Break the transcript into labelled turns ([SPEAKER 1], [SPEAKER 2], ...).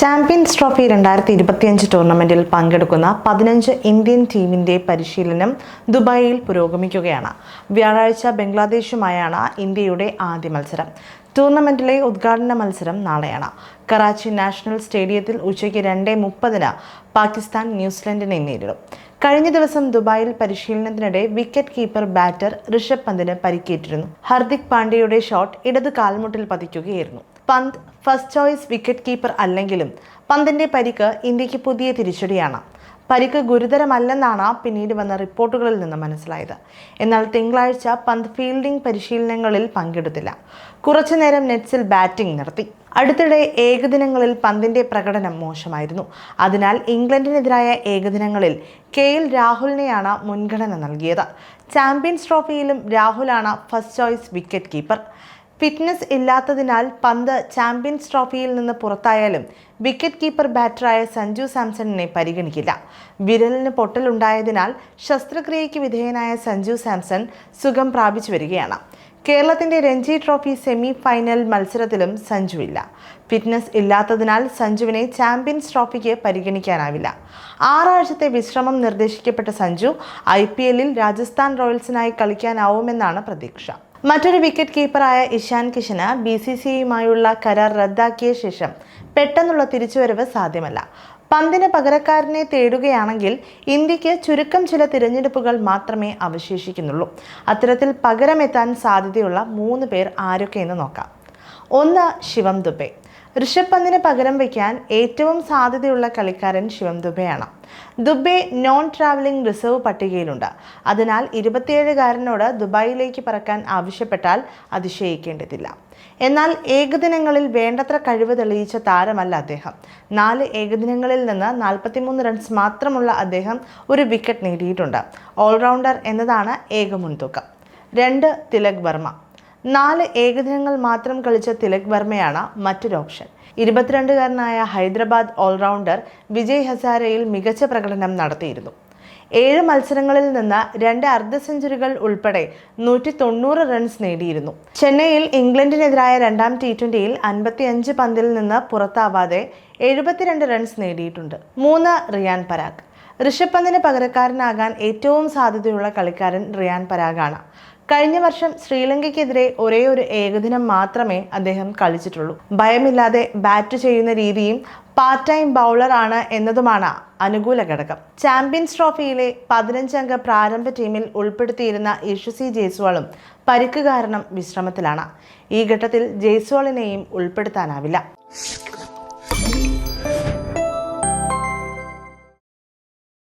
[SPEAKER 1] Champions trophy രണ്ടായിരത്തി ഇരുപത്തിയഞ്ച് ടൂർണമെന്റിൽ പങ്കെടുക്കുന്ന പതിനഞ്ച് ഇന്ത്യൻ ടീമിന്റെ പരിശീലനം ദുബായിൽ പുരോഗമിക്കുകയാണ്. വ്യാഴാഴ്ച ബംഗ്ലാദേശുമായാണ് ഇന്ത്യയുടെ ആദ്യ മത്സരം. ടൂർണമെന്റിലെ ഉദ്ഘാടന മത്സരം നാളെയാണ്. കറാച്ചി നാഷണൽ സ്റ്റേഡിയത്തിൽ ഉച്ചയ്ക്ക് രണ്ട് മുപ്പതിന് പാകിസ്ഥാൻ ന്യൂസിലൻഡിനെ നേരിടും. കഴിഞ്ഞ ദിവസം ദുബായിൽ പരിശീലനത്തിനിടെ വിക്കറ്റ് കീപ്പർ ബാറ്റർ ഋഷഭ് പന്തിന് പരിക്കേറ്റിരുന്നു. ഹർദിക് പാണ്ഡ്യയുടെ ഷോട്ട് ഇടത് കാൽമുട്ടിൽ പതിക്കുകയായിരുന്നു. പന്ത് ഫസ്റ്റ് ചോയ്സ് വിക്കറ്റ് കീപ്പർ അല്ലെങ്കിലും പന്തിന്റെ പരിക്ക് ഇന്ത്യയ്ക്ക് പുതിയ തിരിച്ചടിയാണ്. പരിക്ക് ഗുരുതരമല്ലെന്നാണ് പിന്നീട് വന്ന റിപ്പോർട്ടുകളിൽ നിന്ന് മനസ്സിലായത്. എന്നാൽ തിങ്കളാഴ്ച പന്ത് ഫീൽഡിംഗ് പരിശീലനങ്ങളിൽ പങ്കെടുത്തില്ല. കുറച്ചുനേരം നെറ്റ്സിൽ ബാറ്റിംഗ് നടത്തി. അടുത്തിടെ ഏകദിനങ്ങളിൽ പന്തിന്റെ പ്രകടനം മോശമായിരുന്നു. അതിനാൽ ഇംഗ്ലണ്ടിനെതിരായ ഏകദിനങ്ങളിൽ കെ എൽ രാഹുലിനെയാണ് മുൻഗണന നൽകിയത്. ചാമ്പ്യൻസ് ട്രോഫിയിലും രാഹുലാണ് first choice wicket keeper fitness ഇല്ലാത്തതിനാൽ പന്ത് ചാമ്പ്യൻസ് ട്രോഫിയിൽ നിന്ന് പുറത്തായാലും വിക്കറ്റ് കീപ്പർ ബാറ്ററായ സഞ്ജു സാംസണിനെ പരിഗണിക്കില്ല. വിരലിന് പൊട്ടലുണ്ടായതിനാൽ ശസ്ത്രക്രിയയ്ക്ക് വിധേയനായ സഞ്ജു സാംസൺ സുഖം പ്രാപിച്ചു വരികയാണ്. കേരളത്തിന്റെ രഞ്ജി ട്രോഫി സെമി ഫൈനൽ മത്സരത്തിലും ഇല്ല. ഫിറ്റ്നസ് ഇല്ലാത്തതിനാൽ സഞ്ജുവിനെ ചാമ്പ്യൻസ് ട്രോഫിക്ക് പരിഗണിക്കാനാവില്ല. ആറാഴ്ചത്തെ വിശ്രമം നിർദ്ദേശിക്കപ്പെട്ട സഞ്ജു ഐ പി എല്ലിൽ രാജസ്ഥാൻ റോയൽസിനായി കളിക്കാനാവുമെന്നാണ് പ്രതീക്ഷ. മറ്റൊരു വിക്കറ്റ് കീപ്പറായ ഇഷാൻ കിഷന് ബി സി സി ഐയുമായുള്ള കരാർ റദ്ദാക്കിയ ശേഷം പെട്ടെന്നുള്ള തിരിച്ചുവരവ് സാധ്യമല്ല. പന്തിന് പകരക്കാരനെ തേടുകയാണെങ്കിൽ ഇന്ത്യയ്ക്ക് ചുരുക്കം ചില തിരഞ്ഞെടുപ്പുകൾ മാത്രമേ അവശേഷിക്കുന്നുള്ളൂ. അത്തരത്തിൽ പകരമെത്താൻ സാധ്യതയുള്ള മൂന്ന് പേർ ആരൊക്കെയെന്ന് നോക്കാം. ഒന്ന് ശിവം ദുബെ. ഋഷഭ് പന്തിന് പകരം വയ്ക്കാൻ ഏറ്റവും സാധ്യതയുള്ള കളിക്കാരൻ ശിവം ദുബെയാണ്. ദുബെ നോൺ ട്രാവലിംഗ് റിസർവ് പട്ടികയിലുണ്ട്. അതിനാൽ ഇരുപത്തിയേഴുകാരനോട് ദുബായിലേക്ക് പറക്കാൻ ആവശ്യപ്പെട്ടാൽ അതിശയിക്കേണ്ടതില്ല. എന്നാൽ ഏകദിനങ്ങളിൽ വേണ്ടത്ര കഴിവ് തെളിയിച്ച താരമല്ല അദ്ദേഹം. നാല് ഏകദിനങ്ങളിൽ നിന്ന് നാൽപ്പത്തിമൂന്ന് റൺസ് മാത്രമുള്ള അദ്ദേഹം ഒരു വിക്കറ്റ് നേടിയിട്ടുണ്ട്. ഓൾറൗണ്ടർ എന്നതാണ് ഏക മുൻതൂക്കം രണ്ട് തിലക് വർമ്മ. നാല് ഏകദിനങ്ങൾ മാത്രം കളിച്ച തിലക് വർമ്മയാണ് മറ്റൊരു ഓപ്ഷൻ. ഇരുപത്തിരണ്ടുകാരനായ ഹൈദരാബാദ് ഓൾറൗണ്ടർ വിജയ് ഹസാരയിൽ മികച്ച പ്രകടനം നടത്തിയിരുന്നു. ഏഴ് മത്സരങ്ങളിൽ നിന്ന് രണ്ട് അർദ്ധ സെഞ്ചുറികൾ ഉൾപ്പെടെ നൂറ്റി തൊണ്ണൂറ് റൺസ് നേടിയിരുന്നു. ചെന്നൈയിൽ ഇംഗ്ലണ്ടിനെതിരായ രണ്ടാം ടി ട്വന്റിയിൽ അൻപത്തിയഞ്ച് പന്തിൽ നിന്ന് പുറത്താവാതെ എഴുപത്തിരണ്ട് റൺസ് നേടിയിട്ടുണ്ട്. മൂന്ന് റിയാൻ പരാഗ്. ഋഷഭ് പന്തിന് പകരക്കാരനാകാൻ ഏറ്റവും സാധ്യതയുള്ള കളിക്കാരൻ റിയാൻ പരാഗാണ്. കഴിഞ്ഞ വർഷം ശ്രീലങ്കയ്ക്കെതിരെ ഒരേ ഒരു ഏകദിനം മാത്രമേ അദ്ദേഹം കളിച്ചിട്ടുള്ളൂ. ഭയമില്ലാതെ ബാറ്റ് ചെയ്യുന്ന രീതിയും പാർട്ട് ടൈം ബൗളർ ആണ് എന്നതുമാണ് അനുകൂല ഘടകം. ചാമ്പ്യൻസ് ട്രോഫിയിലെ പതിനഞ്ചംഗ പ്രാരംഭ ടീമിൽ ഉൾപ്പെടുത്തിയിരുന്ന യശസ്വി ജയ്സ്വാളും പരിക്ക് കാരണം വിശ്രമത്തിലാണ്. ഈ ഘട്ടത്തിൽ ജയ്സ്വാളിനെയും ഉൾപ്പെടുത്താനാവില്ല.